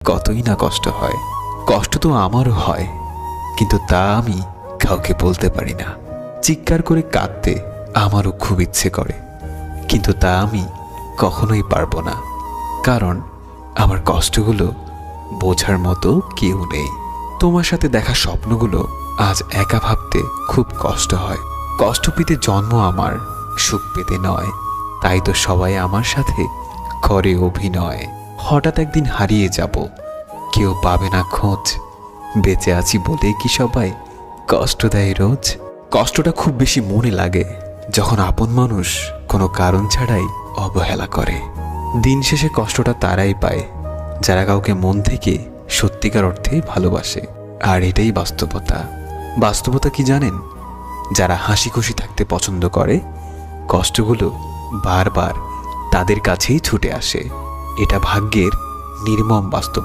কতই না কষ্ট হয়, কষ্ট তো আমারও হয়, কিন্তু তা আমি কাউকে বলতে পারি না। চিৎকার করে কাঁদতে আমারও খুব ইচ্ছে করে, কিন্তু তা আমি কখনোই পারব না, কারণ আমার কষ্টগুলো বোঝার মতো কেউ নেই। তোমার সাথে দেখা স্বপ্নগুলো আজ একা ভাবতে খুব কষ্ট হয়। কষ্ট পেতে জন্ম আমার, সুখ পেতে নয়, তাই তো সবাই আমার সাথে করে অভিনয়। হঠাৎ একদিন হারিয়ে যাব। কেউ পাবে না খোঁজ। বেঁচে আছি বলে কি সবাই কষ্ট দেয় রোজ? কষ্টটা খুব বেশি মনে লাগে যখন আপন মানুষ কোনো কারণ ছাড়াই অবহেলা করে। দিন শেষে কষ্টটা তারাই পায়, যারা কাউকে মন থেকে সত্যিকার অর্থে ভালোবাসে। আর এটাই বাস্তবতা। বাস্তবতা কি জানেন? যারা হাসি খুশি থাকতে পছন্দ করে, কষ্টগুলো বারবার তাদের কাছেই ছুটে আসে। এটা ভাগ্যের নির্মম বাস্তবতা।